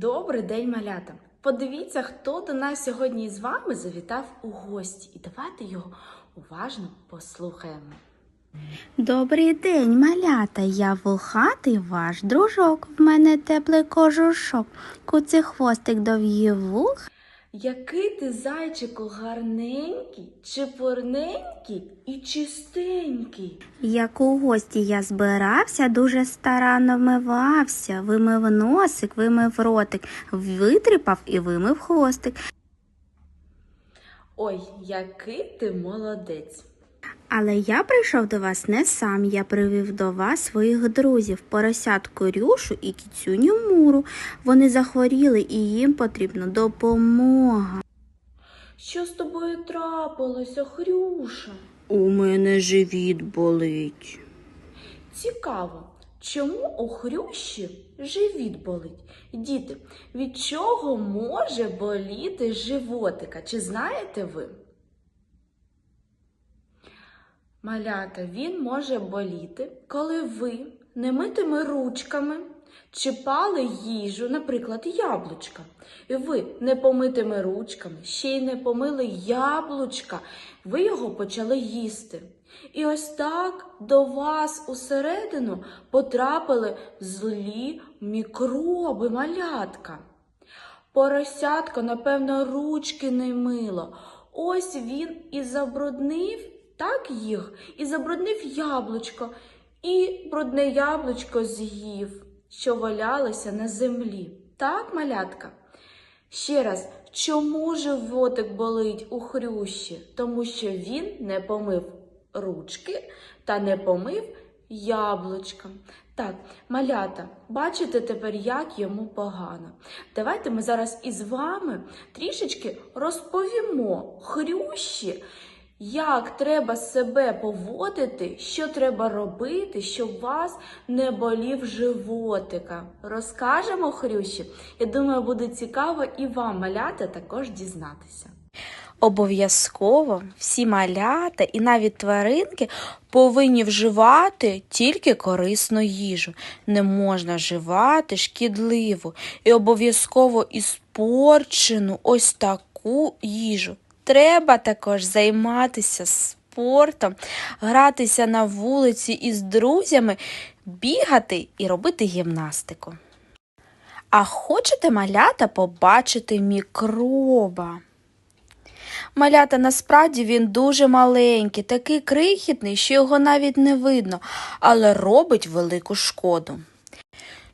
Добрий день, малята! Подивіться, хто до нас сьогодні з вами завітав у гості. І давайте його уважно послухаємо. Добрий день, малята, я вухатий ваш дружок. В мене теплий кожушок, куций хвостик довгі вух. Який ти зайчику гарненький, чепурненький і чистенький. Як у гості я збирався, дуже старанно вмивався, вимив носик, вимив ротик, витріпав і вимив хвостик. Ой, який ти молодець! Але я прийшов до вас не сам, я привів до вас своїх друзів, поросятку Рюшу і кіцюню Муру. Вони захворіли і їм потрібна допомога. Що з тобою трапилося, Хрюша? У мене живіт болить. Цікаво, чому у Хрющі живіт болить? Діти, від чого може боліти животика? Чи знаєте ви? Малята, він може боліти, коли ви немитими ручками чіпали їжу, наприклад, яблучка. І ви непомитими ручками, ще й не помили яблучка, ви його почали їсти. І ось так до вас усередину потрапили злі мікроби малятка. Поросятко, напевно, ручки не мило. Ось він і забруднив так їх, і забруднив яблучко, і брудне яблучко з'їв, що валялося на землі. Так, малятка? Ще раз, чому животик болить у хрющі? Тому що він не помив ручки та не помив яблучка. Так, малята, бачите тепер, як йому погано. Давайте ми зараз із вами трішечки розповімо хрющі, як треба себе поводити, що треба робити, щоб вас не болів животика. Розкажемо хрющі. Я думаю, буде цікаво і вам, малята, також дізнатися. Обов'язково всі малята і навіть тваринки повинні вживати тільки корисну їжу. Не можна вживати шкідливу і обов'язково іспорчену ось таку їжу. Треба також займатися спортом, гратися на вулиці із друзями, бігати і робити гімнастику. А хочете малята побачити мікроба? Малята, насправді він дуже маленький, такий крихітний, що його навіть не видно, але робить велику шкоду.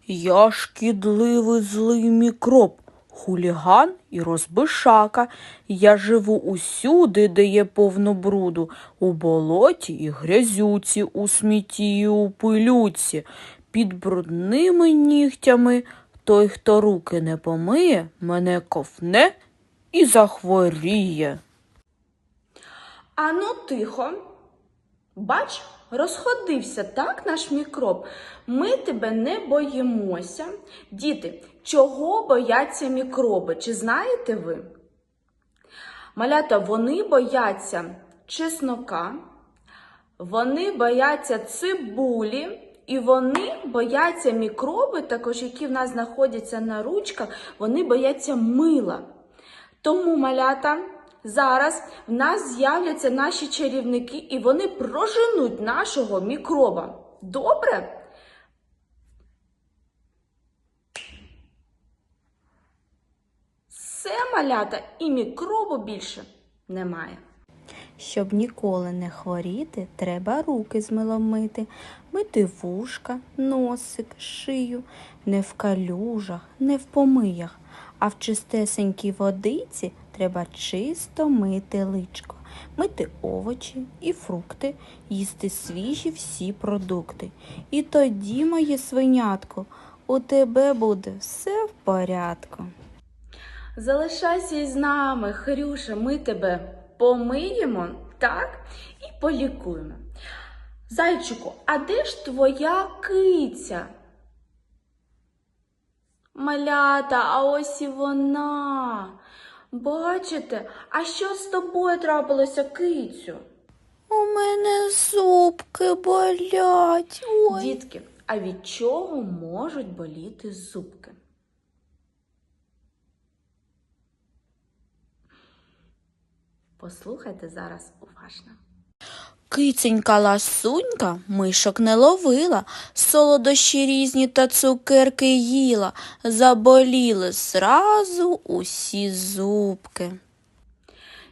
Я шкідливий злий мікроб, хуліган і розбишака. Я живу усюди, де є повно бруду, у болоті і грязюці, у смітті і у пилюці, під брудними нігтями. Той, хто руки не помиє, мене ковне і захворіє. Ану тихо. Бач, розходився так наш мікроб. Ми тебе не боїмося. Діти, чого бояться мікроби? Чи знаєте ви? Малята, вони бояться чеснока, вони бояться цибулі. І вони бояться мікроби, також які в нас знаходяться на ручках, вони бояться мила. Тому, малята, зараз в нас з'являться наші чарівники, і вони проженуть нашого мікроба. Добре? Все, малята, і мікробу більше немає. Щоб ніколи не хворіти, треба руки з мити вушка, носик, шию, не в калюжах, не в помиях, а в чистесенькій водиці треба чисто мити личко, мити овочі і фрукти, їсти свіжі всі продукти. І тоді, моє свинятко, у тебе буде все в порядку. Залишайся із нами, Хрюша, ми тебе помиємо, так? І полікуємо. Зайчику, а де ж твоя киця? Малята, а ось і вона. Бачите, а що з тобою трапилося, кицю? У мене зубки болять. Ой. Дітки, а від чого можуть боліти зубки? Послухайте зараз уважно. Киценька ласунька мишок не ловила, солодощі різні та цукерки їла, заболіли зразу усі зубки.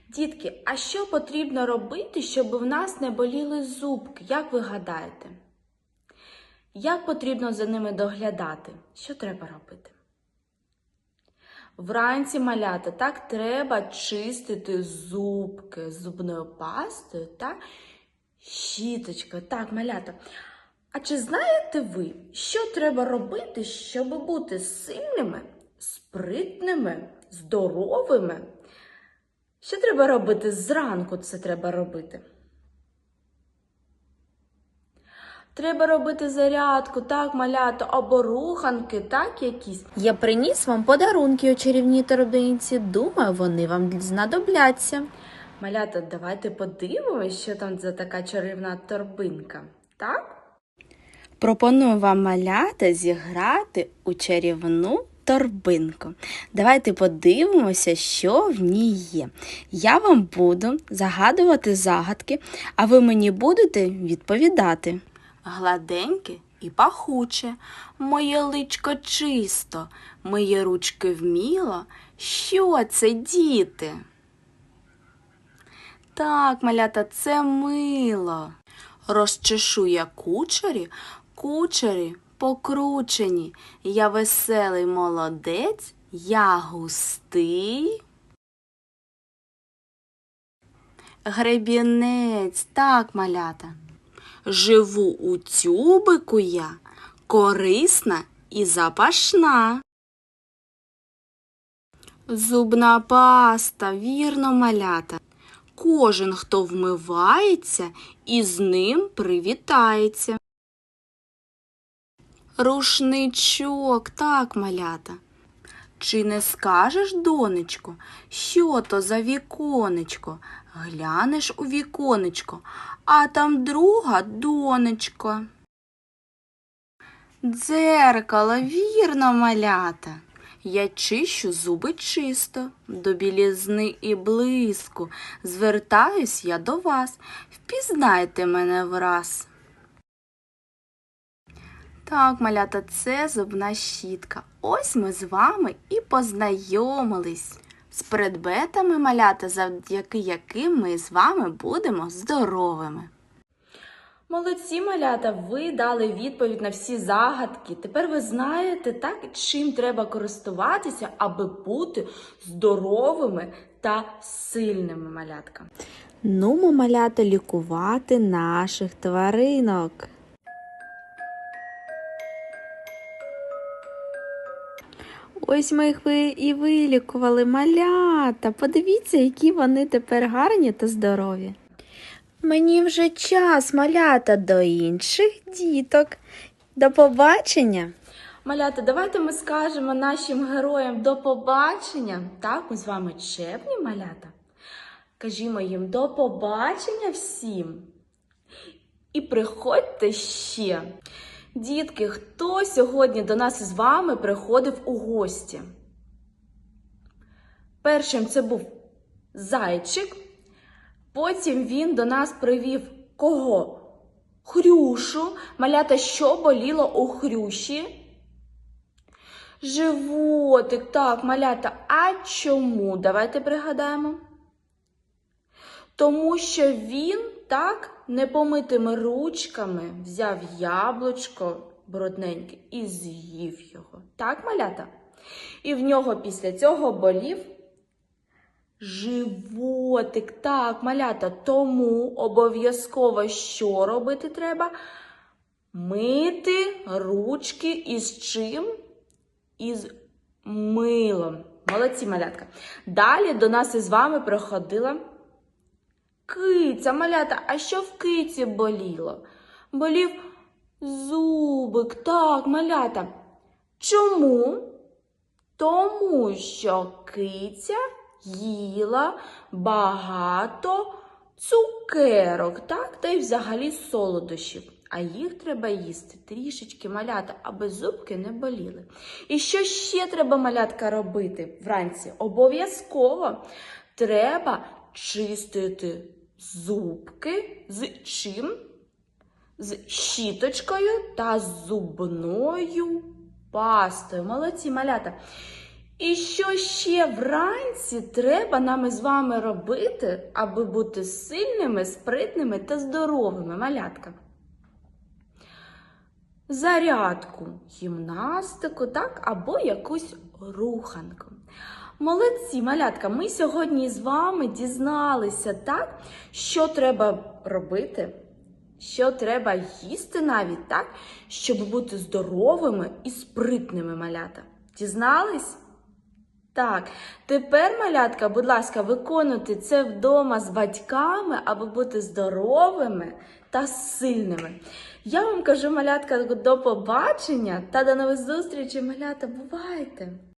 Дітки, а що потрібно робити, щоб в нас не боліли зубки? Як ви гадаєте? Як потрібно за ними доглядати? Що треба робити? Вранці малята, так треба чистити зубки зубною пастою та щіточкою. Так, малята. А чи знаєте ви, що треба робити, щоб бути сильними, спритними, здоровими? Що треба робити зранку? Це треба робити. Треба робити зарядку, так, малято, або руханки, так, якісь. Я приніс вам подарунки у чарівній торбинці. Думаю, вони вам знадобляться. Малята, давайте подивимось, що там за така чарівна торбинка. Так? Пропоную вам малята зіграти у чарівну торбинку. Давайте подивимося, що в ній є. Я вам буду загадувати загадки, а ви мені будете відповідати. Гладеньке і пахуче, моє личко чисто, мої ручки вміло. Що це, діти? Так, малята, це мило. Розчешу я кучері, кучері покручені. Я веселий молодець, я густий. Гребінець, так, малята. Живу у тюбику я, корисна і запашна. Зубна паста, вірно, малята. Кожен, хто вмивається, із ним привітається. Рушничок, так, малята. Чи не скажеш, донечко, що то за віконечко? Глянеш у віконечко, а там друга донечко. Дзеркало, вірно, малята. Я чищу зуби чисто, до білізни і блиску. Звертаюсь я до вас, впізнайте мене враз. Так, малята, це зубна щітка. Ось ми з вами і познайомились з предметами малята, завдяки яким ми з вами будемо здоровими. Молодці малята, ви дали відповідь на всі загадки. Тепер ви знаєте, так, чим треба користуватися, аби бути здоровими та сильними малятка. Нумо малята лікувати наших тваринок. Ось ми їх ви- і вилікували малята. Подивіться, які вони тепер гарні та здорові. Мені вже час, малята, до інших діток. До побачення. Малята, давайте ми скажемо нашим героям до побачення. Так, ми з вами чемні малята. Кажімо їм до побачення всім. І приходьте ще. Дітки, хто сьогодні до нас із вами приходив у гості? Першим це був зайчик. Потім він до нас привів кого? Хрюшу. Малята, що боліло у хрюші? Животик, так, малята. А чому? Давайте пригадаємо. Тому що він так непомитими ручками взяв яблучко брудненьке і з'їв його. Так, малята? І в нього після цього болів животик. Так, малята. Тому обов'язково що робити треба? Мити ручки із чим? із милом. Молодці, малятка. Далі до нас із вами приходила киця, малята. А що в киці боліло? Болів зубик, так, малята. Чому? Тому що киця їла багато цукерок, так, та й взагалі солодощів. А їх треба їсти трішечки малята, аби зубки не боліли. І що ще треба малятка робити вранці? Обов'язково треба чистити зубки з чим? З щіточкою та зубною пастою. Молодці малята. І що ще вранці треба нам із вами робити, аби бути сильними, спритними та здоровими малятка? Зарядку, гімнастику, так, або якусь руханку. Молодці, малятка, ми сьогодні з вами дізналися, так, що треба робити, що треба їсти навіть, так, щоб бути здоровими і спритними малята. Дізнались? Так, тепер, малятка, будь ласка, виконуйте це вдома з батьками, аби бути здоровими та сильними. Я вам кажу, малятка, до побачення та до нових зустрічей, малята, бувайте!